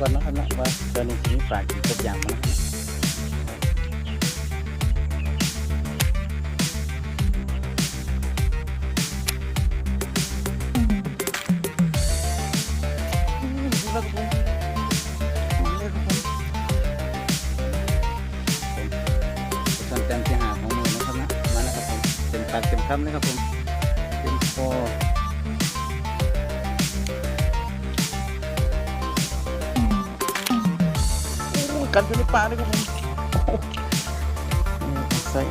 ก่อนนะครับนะว่าตอนนี้สิมีปลากินกบอย่างมั้งส่วน กันอยู่ในป่าเลยครับผมโอ้โหนี่ใส่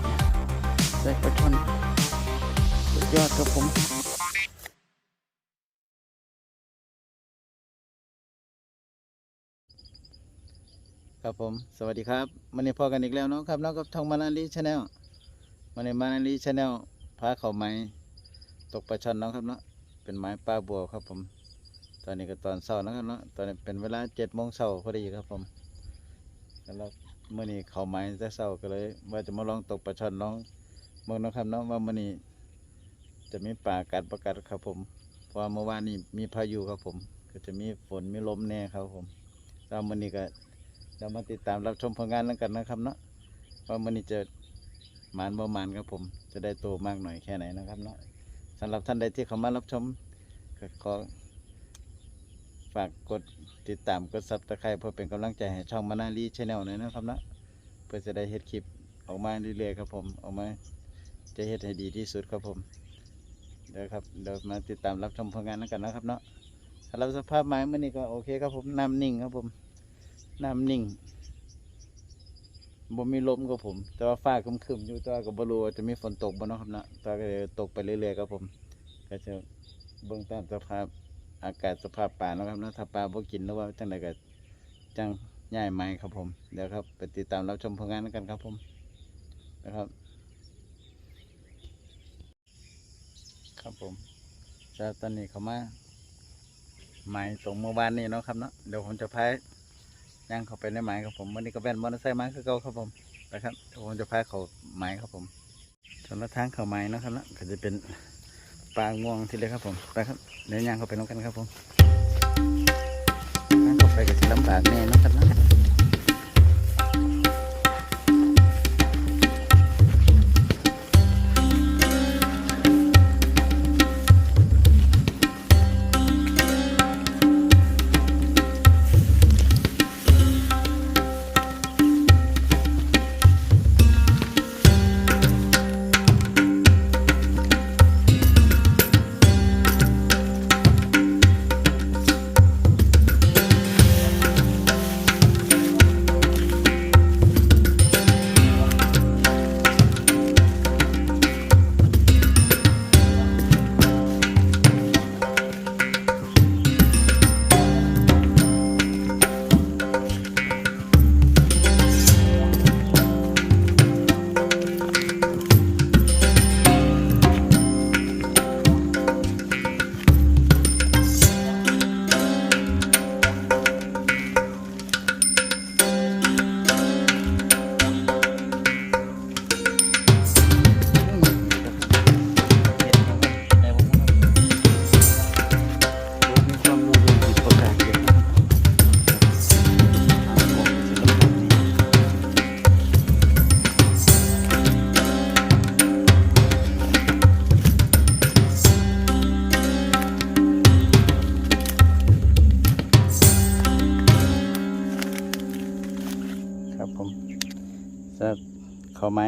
ใส่ปลาช่อนสุดยอดครับผมครับผม สวัสดีครับมันนี้พอกันอีกแล้วเนาะครับเนาะกับทองมานาลีชาแนลมันนี้มานาลีชาแนลพาเขาไม้ตกปลาช่อนเนาะครับเนาะเป็นไม้ปลาบัวครับผม ตอนนี้ก็ตอนเช้านะครับเนาะตอนนี้เป็นเวลาเจ็ดโมงเช้าพอดีครับผม แล้วเมื่อนี้เขาไม้แต่เศร้าก็เลย ว่าจะมาลองตกปลาช่อนลองมองนะครับเนาะว่าเมื่อนี้จะมีป่ากัดประกัดครับผมเพราะเมื่อวานนี้มีพายุครับผม ก็จะมีฝนมีลมแน่ครับผมแล้วมื่อนี้ก็เรามาติดตามรับชมผลงานแล้วกันนะครับเนาะว่าเมื่อนี้จะหมานบ่หมานครับผม จะได้โตมากหน่อยแค่ไหนนะครับเนาะสำหรับท่านใดที่เข้ามารับชมก็ขอ ฝากกดติดตามกดซับตะไคร้เพื่อเป็นกำลังใจให้ช่องมานาลีชาแนลหน่อยนะครับนะเพื่อจะได้เฮ็ดคลิปออกมาเรื่อยๆครับผมออกมาจะเฮ็ดให้ดีที่สุดครับผมเดี๋ยวครับเดี๋ยวมาติดตามรับชมผลงานนั้นกันนะครับเนาะสำหรับสภาพไม้เมื่อนี้ก็โอเคครับผมน้ำนิ่งครับผมน้ำนิ่งบ่มีลมครับผม แต่ว่าฟ้าคึมๆอยู่แต่ว่าก็บ่รู้ว่าจะมีฝนตกบ่เนาะครับนะแต่ก็ตกไปเรื่อยๆครับผม ก็จะเบิ่งตามสภาพ อากาศสภาพป่านะครับนะถ้าปลาบ่กินหรือว่าจังใดก็จังย่ายไม้ครับผมเดี๋ยวครับไปติดตามรับชมผลงานกันครับผมนะครับ ครับผมจะตอนนี้เขามาไม้ตรงเมื่อวานนี้เนาะครับเนาะเดี๋ยวผมจะพายย่างเขาไปในไม้ครับผมวันนี้ก็แว่นมอเตอร์ไซค์มาคือเก่าครับผมนะครับเดี๋ยวผมจะพายเขาไม้ครับผมส่วนละทางเขาไม้นะครับเนาะก็จะเป็น ปลาง่วงทีเลยครับผมไปครับเดี๋ยวย่างเข้าไปน้องกันครับผมย่างเข้าไปกับสิลำบากแน่น้องกันนะ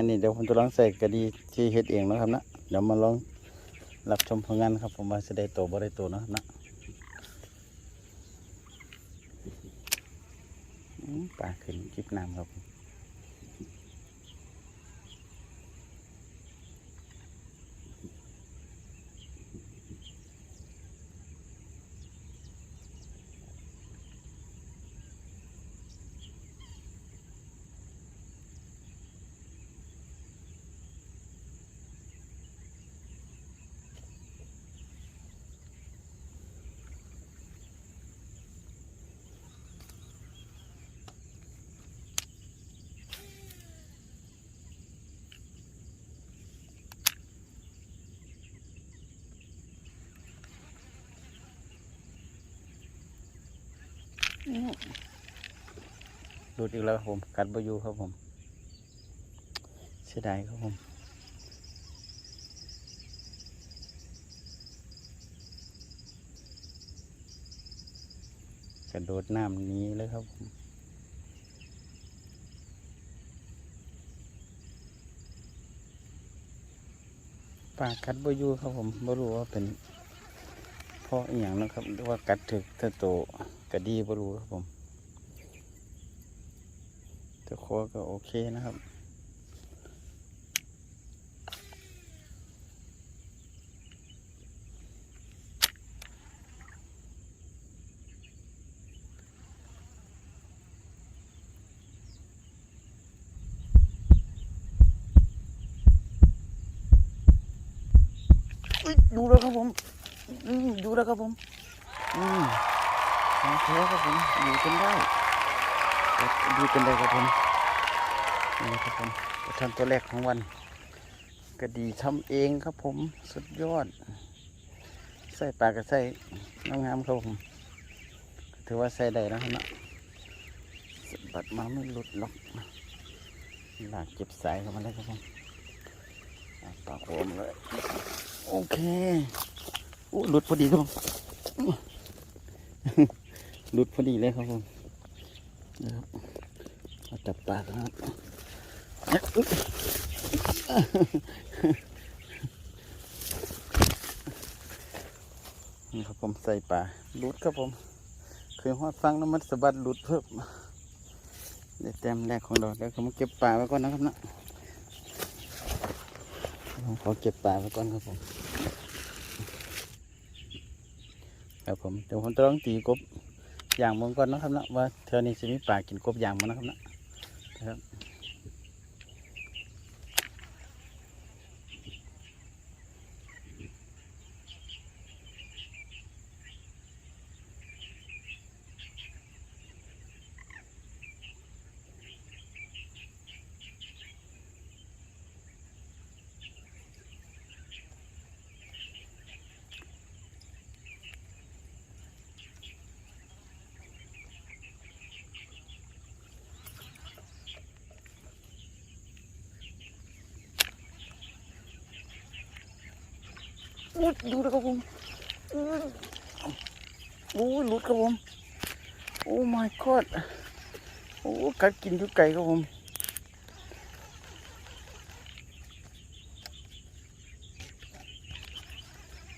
นี่เดี๋ยวผมจะลองใส่กระดีที่เฮ็ดเองนะครับนะเดี๋ยวมาลองรับชมผลงานครับผมว่าจะได้โตบ่ได้โตเนะนะปลาขึ้นจิบน้ำครับ หลุดอีกแล้วครับผม กัดบอยู่ครับผม เสียดายครับผมกระโดดน้ำนี้เลยครับผมปากกัดบอยู่ครับผมไม่รู้ว่าเป็นาะอหย่างนะครับหรือว่ากัดถึกถ้าโตกระดีไม่รู้ครับผมแต่คอก็โอเคนะครับ อุ๊ยดูแล้วครับผมอืมดูแล้วครับผม อืมโอเคครับผมอยู่กันได้ ดูกันได้ครับผมนี่ครับผมกระทำตัวแรกของวันกระดีทำเองครับผมสุดยอด ใส่ปลากระใส่งามๆครับผม ถือว่าใส่ได้แล้วนะสะบัดมาไม่หลุดหรอกหลากเก็บสายเข้ามาแล้วครับผมปากโอมเลย โอเคอู้หลุดพอดีครับผมหลุดพอดีเลยครับผมนะครับ เอาจับปาครับนี่ครับผมใส่ปลาหลุดครับผมเคยหอดฟังน้ำมันสะบัดหลุดเพิ่มได้แต้มแรกของเราเดี๋ยวผมเก็บปลาไว้ก่อนนะครับนะผมขอเก็บปลาไว้ก่อนครับผมครับผมเดี๋ยวผมจะลองตีกบอย่างมึงก่อนนะครับนะว่าเธอนี้จะมีปลากินกบอย่างมั้นะครับนะ นะครับ อุ๊ยดูนะครับผมอื้อโอ้ยหลุดครับผม โอ้ my god โอ้กัดกินอยุไก่ครับผม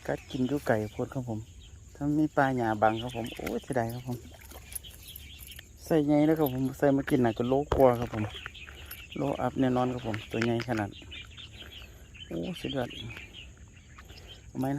กัดกินอยุไก่พดครับผม ถ้ามีปลาหยาบังครับผม โอ้ยเสียดายครับผม ใส่ไงแล้วครับผม ใส่มากินหนักจะโลกลัวครับผม โลอัพแน่นอนครับผม ตัวใหญ่ขนาด โอ้สุดยอด ทำไม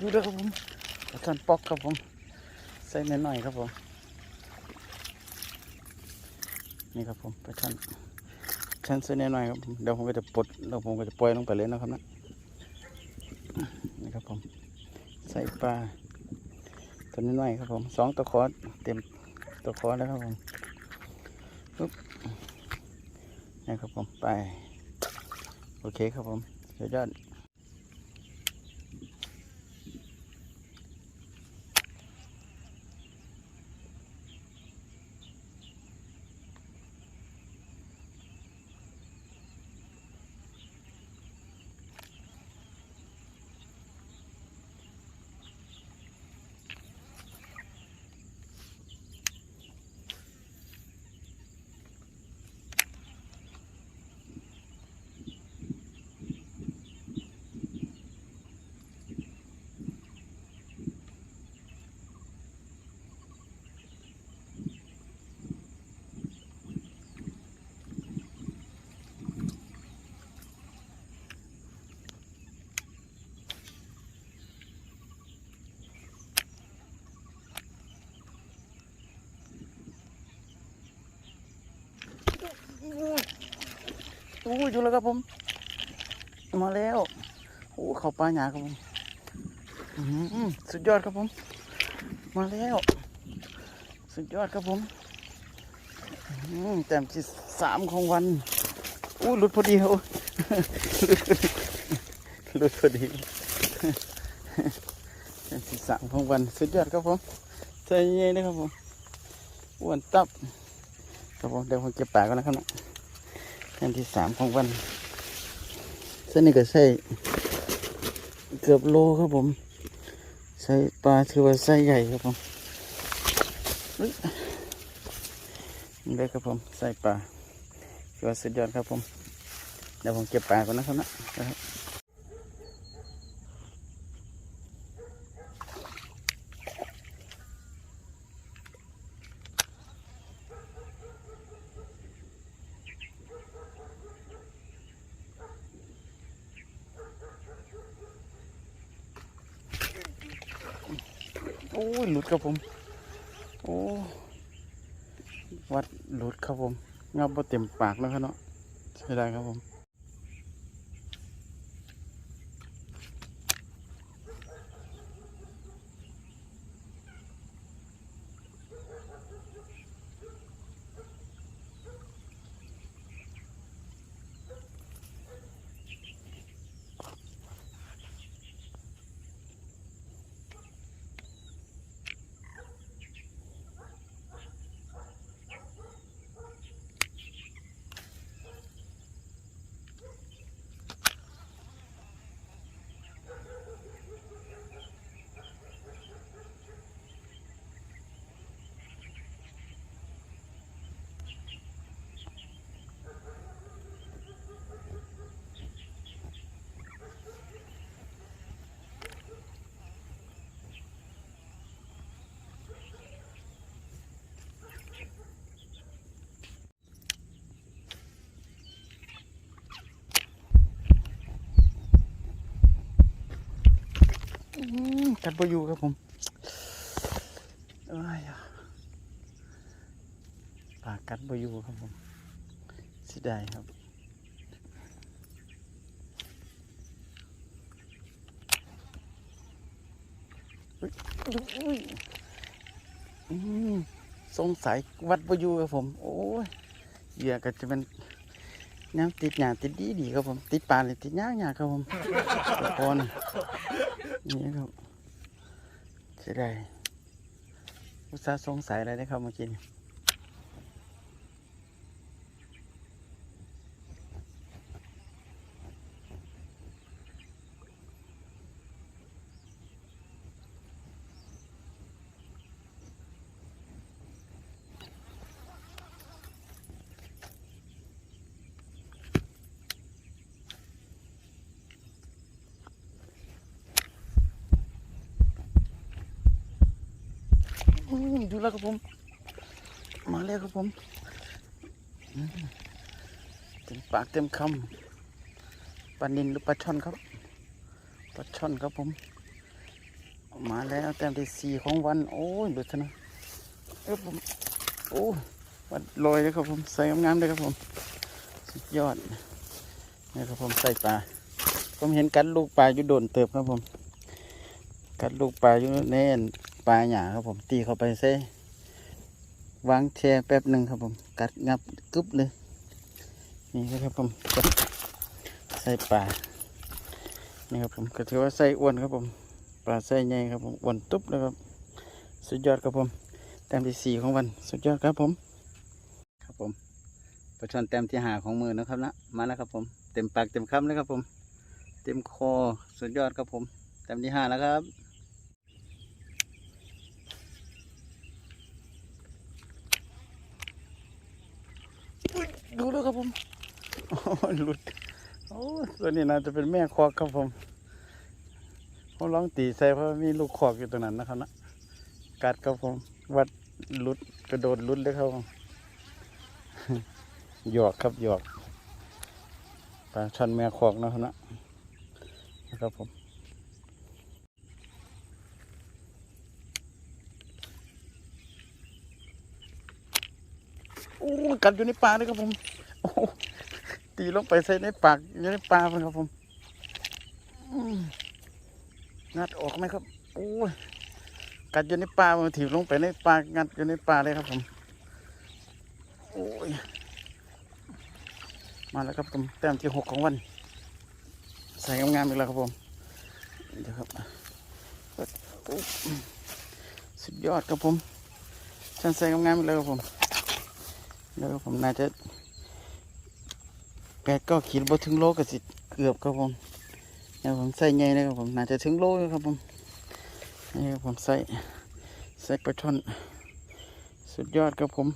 ดูด้วยครับผมปลาช่อนปอกครับผม ใส่หน่อยๆครับผม นี่ครับผมปลาช่อนช่อนใส่หน่อยๆครับผมเดี๋ยวผมก็จะปลดแล้วผมก็จะปล่อยลงไปเลยนะครับนะนี่ครับผม ใส่ปลาตัวน้อยๆครับผมสองตะขอเต็มตะขอแล้วครับผมปึ๊บนะครับผมไป โอเคครับผมเดี๋ยวยอด โอ้ยอยู่แล้วครับผม มาแล้วโอ้เขาปลาหยาครับผมสุดยอดครับผม มาแล้ว สุดยอดครับผมแต้มที่สามของวันอู้หลุดพอดีครับหลุดพอดีแต้มที่สามของวันสุดยอดครับผมใจเย็นนะครับผมอ้วนตับครับผมเดี๋ยวผมเก็บปลาก่อนนะครับเนาะ แต้นที่สามของวันเส้นนี้ก็ใส่เกือบโลครับผม ใส่ปลาถือว่าไส้ใหญ่ครับผมนี่เลยครับผมใส่ปลาถือว่าสุดยอดครับผม เดี๋ยวผมเก็บปลาก่อนนะครับนะนะครับ ครับผม โอ้วัดหลุดครับผมงับบ่เต็มปากแล้วครับเนาะใช่ได้ครับผม กัดบ่อยู่ครับผมปากกัดบ่อยู่ครับผมสิได้ครับสงสัยวัดบ่อยู่ครับผม โอ้ยเหยื่อก็จะเป็นน้ำติดหยาติดดีดีครับผม ติดปลาเลยติดยากยากครับผมตะโกนนี่ครับ เสียดายอุตส่าห์สงสัยอะไรนะครับเมื่อกี้ แล้วครับผม มาแล้วครับผมเต็มปากเต็มคำปลานินหรือปลาช่อนครับปลาช่อนครับผม มาแล้วแต้มที่สี่ของวัน โอ้ยดูสินะเออผมโอ้วัดลอยเลยครับผมใส่งามๆเลยครับผม สุดยอดนี่ครับผมใส่ปลาผมเห็นกัดลูกปลาอยู่โดนเติบครับผม กัดลูกปลาอยู่แน่นปลาหยาครับผมตีเข้าไปใส่ วางแช่แป๊บหนึ่งครับผม กัดงับกึบเลย นี่นะครับผมใส่ปลานี่ครับผมก็ถือว่าใส่อ้วนครับผมปลาใส่ใหญ่ครับผมอ้วนตุ๊บเลยครับสุดยอดครับผมแต้มที่สี่ของวันสุดยอดครับผม ครับผมปลาช่อนแต้มที่หาของมือนะครับนะมาแล้วครับผม เต็มปากเต็มคำเลยครับผม เต็มคอสุดยอดครับผมแต้มที่ห้าแล้วครับ ดูแล้วครับผมโอ้หลุดโอ้ตัวนี้น่าจะเป็นแม่คอกครับผมเขาร้องตีใส่เพราะมีลูกคอกอยู่ตรงนั้นนะครับนะกัดครับผมวัดหลุดกระโดดหลุดเลยครับผมหยอกครับหยอกปลาช่อนแม่คอกนะครับนะครับผม อ้กัดอยู่ในปลาเลยครับผมตีลงไปใส่ในปากอยู่ในปลาเลยครับผมงัดออกไหมครับโอ้ยกัดอยู่ในปลามันถีบลงไปในปลางัดอยู่ในปลาเลยครับผมโอ้ยมาแล้วครับผมแต้มที่หกของวัน ใส่งามๆอีกแล้วครับผมเดี๋ยวครับปุ๊บสุดยอดครับผมฉันใส่งามๆอีกแล้วครับผม แล้วก็ผมน่าจะแปดก้าขีดบถึงโลก็สิเกือบครับผมแล้วผมใส่ใหญ่นะครับผมน่าจะถึงโลอยู่ครับผมนี่ครับผมใส่ใส่ปลาช่อนสุดยอดครับผม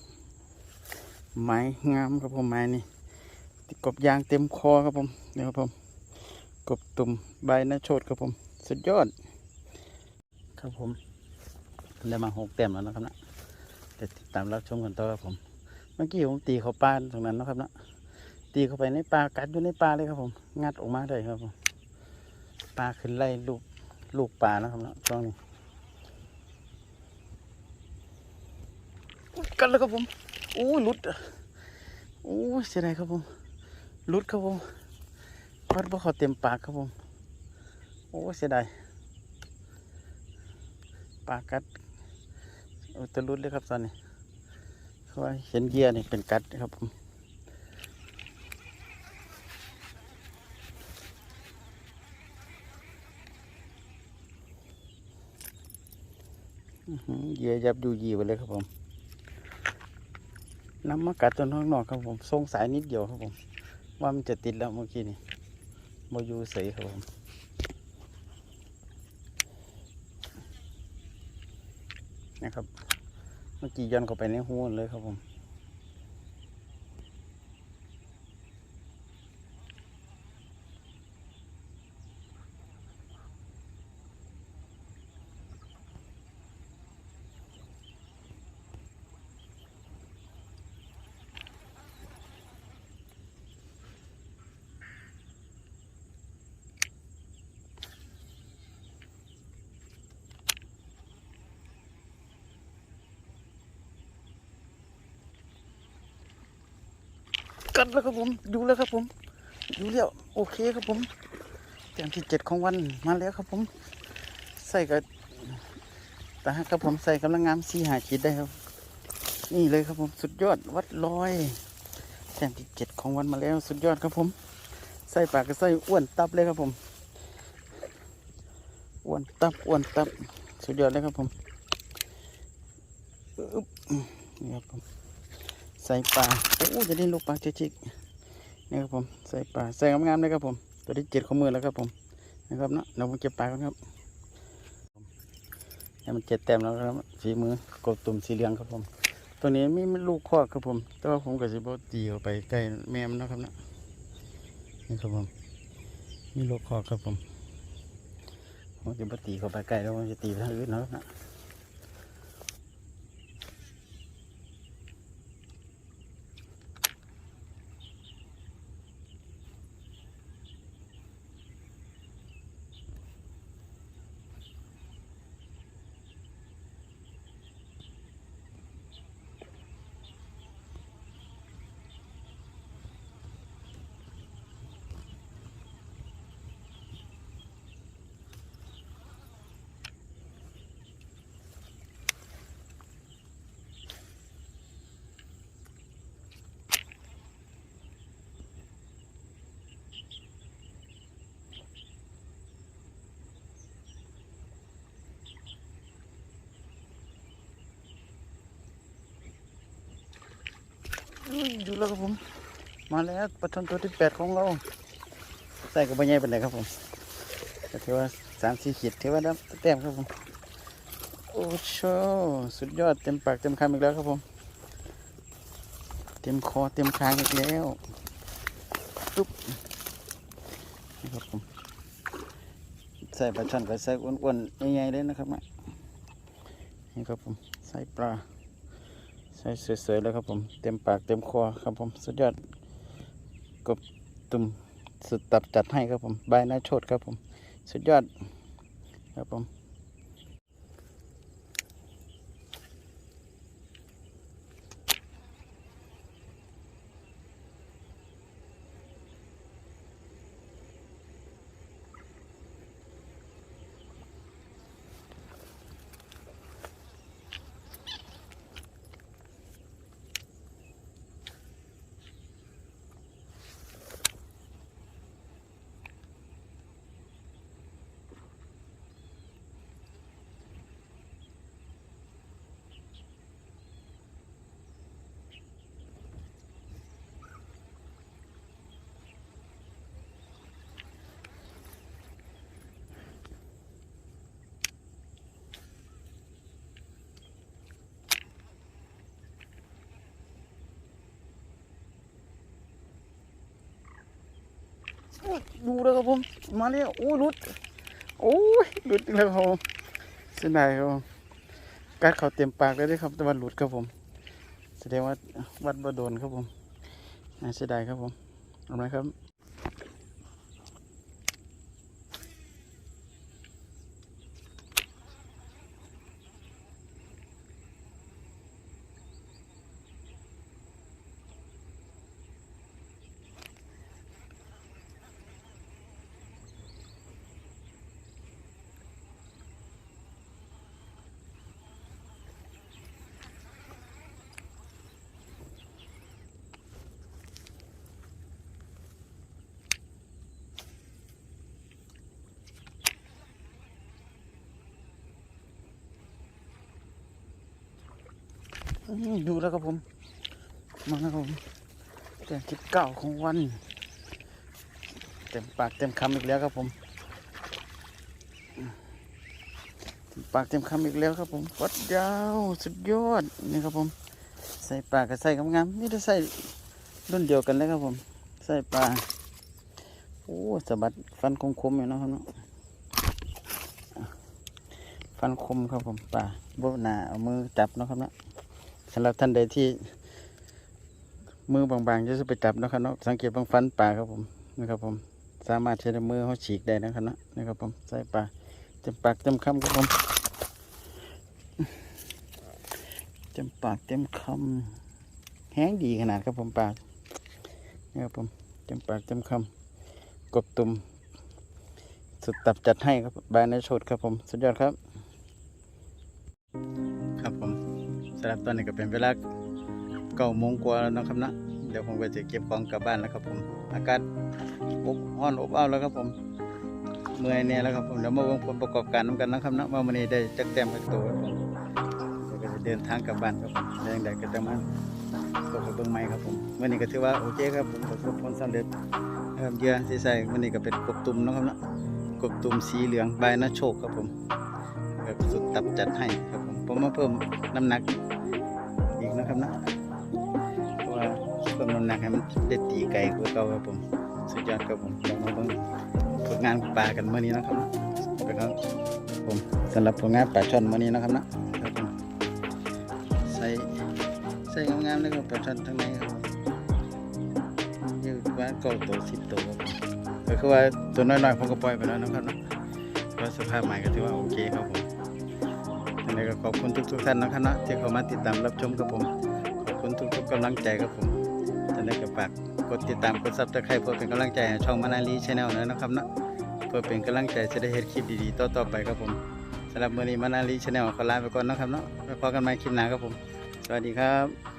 ไม้งามครับผมไม้นี่ติกบยางเต็มคอครับผมนี่ครับผมกบตุ่มใบหน้าโชดครับผม สุดยอด ครับผมได้มาหกเต็มแล้วนะครับนะเดี๋ยวติดตามรับชมกันต่อครับผม มื่อกี้ผมตีเขาปลาตรงนั้นนะครับนะตีเข้าไปในปลากัดอยู่ในปลาเลยครับผม งัดออกมาได้ครับผมปลาขึ้นไล่ลูกลูกปลานะครับนะช่วงนี้กันแล้วครับผมโอ้หลุดโอ้เสียดายครับผมหลุดครับผมพัดบ่เขาเต็มปากครับผมโอ้เสียดายปลากัดอ้ยแตะลุดเลยครับตอนนี้ ว่าเห็นเหยื่อนี่เป็นกัดนะครับผมเยื่อยับดูยีไปเลยครับผมน้ำมากัดจนข้างนอกครับผมสงสายนิดเดียวครับผม ว่ามันจะติดแล้วเมื่อกี้นี่โมยูใสครับผมนะครับ เมื่อกี้ย้อนเข้าไปในหูเลยครับผม กัดแล้วครับผมอยู่แล้วครับผมอยู่แล้วโอเคครับผมแต้มที่เจ็ดของวันมาแล้วครับผม ใส่กับตาครับผมใส่กำลังงามสี่หาขีดได้ครับ นี่เลยครับผมสุดยอดวัดลอยแต้มที่เจ็ดของวันมาแล้วสุดยอดครับผม ใส่ปากก็ใส่อ้วนตับเลยครับผมอ้วนตับอ้วนตับสุดยอดเลยครับผมอึ๊บนี่ครับผม ใส่ปลาโอ้จะได้ลูกปลาจิกๆนี่ครับผมใส่ปลาใส่งามๆเลยครับผม ตัวที่เจ็ดของมือแล้วครับผมนะครับเนาะเดี๋ยวผมเก็บปลากันครับให้มันเจ็ดแต้มแล้วครับฝีมือกบตุ่มสีเหลืองครับผม ตัวนี้ไมีลูกคอกครับผม แต่ว่าผมกับสิบตีเข้าไปใกล้แม่มนนะครับเนาะนี่ครับผมมีลูกคอกครับผมผมจะตีเข้าไปใกล้แล้วผมจะตีไปทางอื่นนะครับเนาะ อยดูแล้วครับผม มาแล้วปลาช่อนตัวที่แปดของเรา ใส่กับใบใหญ่เป็นไรครับผมก็ถือว่าสามสี่ขีดถือว่าได้แต้มครับผม โอ้โชสุดยอดเต็มปากเต็มคำอีกแล้วครับผม เต็มคอเต็มคางอีกแล้วตุ๊บนี่ครับผมใส่ปลาช่อนใส่อ้วนๆใหญ่ๆเลยนะครับนะนี่ครับผม ใส่ปลา ใส่สวยๆแล้วครับผมเต็มปากเต็มคอครับผมสุดยอดกบตุ่มสุดตับจัดให้ครับผมใบหน้าโชดครับผม สุดยอดครับผม ดูแล้วครับผม มาแล้วโอ้หลุด โอ้ยหลุดอีกแล้วครับผมเสียดายครับกัดเขาเต็มปากเลยด้วยครับแต่ว่าหลุดครับผม แสดงว่าวัดบ่โดนครับผมน่าเสียดายครับผมเอาไหมครับ อื้อหือดูแล้วครับผม มาแล้วครับผมแต่ทิศเก้าของวัน เต็มปากเต็มคำอีกแล้วครับผมเต็มปากเต็มคำอีกแล้วครับผมวัดยาวสุดยอดนี่ครับผม ใส่ปลากับใส่งามนี่จะใส่รุ่นเดียวกันเลยครับผม ใส่ปลาโอ้สะบัดฟันคมๆอยู่นะครับเนาะฟันคมครับผมปลาบ่หนาเอามือจับนะครับเนาะำหรับท่านใดที่ มือบางๆจะไปจับนะครับเนาะสังเกตบางฟันปลาครับผมนะครับผมสามารถใช้มือเขาฉีกได้นะครับนะนะครับผมใส่ปลาเต็มปากเต็มคำครับผมเต็มปากเต็มคำแห้งดีขนาดครับผมปลานี่ครับผมเต็มปากเต็มคำกบตุ่มสุดตับจัดให้ครับบายในโชดครับผม สุดยอดครับ รับตอนนี้ก็เป็นเวลาเก้าโมงกว่าแล้วนะครับนะเดี๋ยวผมก็จะเก็บของกลับบ้านแล้วครับผม อากาศอบอ้อนอบอ้าวแล้วครับผมเมื่อยเนี่ยแล้วครับผมเดี๋ยวมาเบิ่งผลประกอบการน้ำกันนะครับนะว่าวันนี้ได้จักแต้มจักตัวครับผมเดี๋ยวก็จะเดินทางกลับบ้านครับผมแรงใดก็จะมาตกไปเบิ่งใหม่ครับผมวันนี้ก็ถือว่าโอเคครับผมประสบผลสำเร็จครับเยื่อที่ใส่วันนี้ก็เป็นกบตุ่มนะครับนะกบตุ่มสีเหลืองใบหน้าโชคครับผมก็สุดตับจัดให้ครับผมผมมาเพิ่มน้ำหนัก ครับนะเพราะว่าเพิ่มน้ำหนักให้มันได้ตีไก่กว่าเก่าครับผม สุดยอดครับผมเดี๋ยวมาเบิ่งผลงานปลากันเมื่อนี้นะครับนะครับผมสำหรับผลงานปลาช่อนเมื่อนี้นะครับนะครับผมใส่ใส่งามๆเลยครับปลาช่อนทั้งในครับยู่ว่าเก้าตัวสิบตัวครับผมก็คือว่าตัวน้อยๆผมก็ปล่อยไปแล้วนะครับนะก็สภาพใหม่ก็ถือว่าโอเคครับผมยังไงก็ขอบคุณทุกๆท่านนะครับนะที่เข้ามาติดตามรับชมครับผม กำลังใจครับผมท่านใดก็ฝากกดติดตามกดซับสไครต์เพื่อเป็นกำลังใจช่องมานาลีชาแนลนะครับนะเพื่อเป็นกำลังใจจะได้เห็นคลิปดีๆต่อๆไปครับผมสำหรับมื้อนี้มานาลีชาแนลขอลาไปก่อนนะครับเนาะไปพบกันใหม่คลิปหน้าครับผม สวัสดีครับ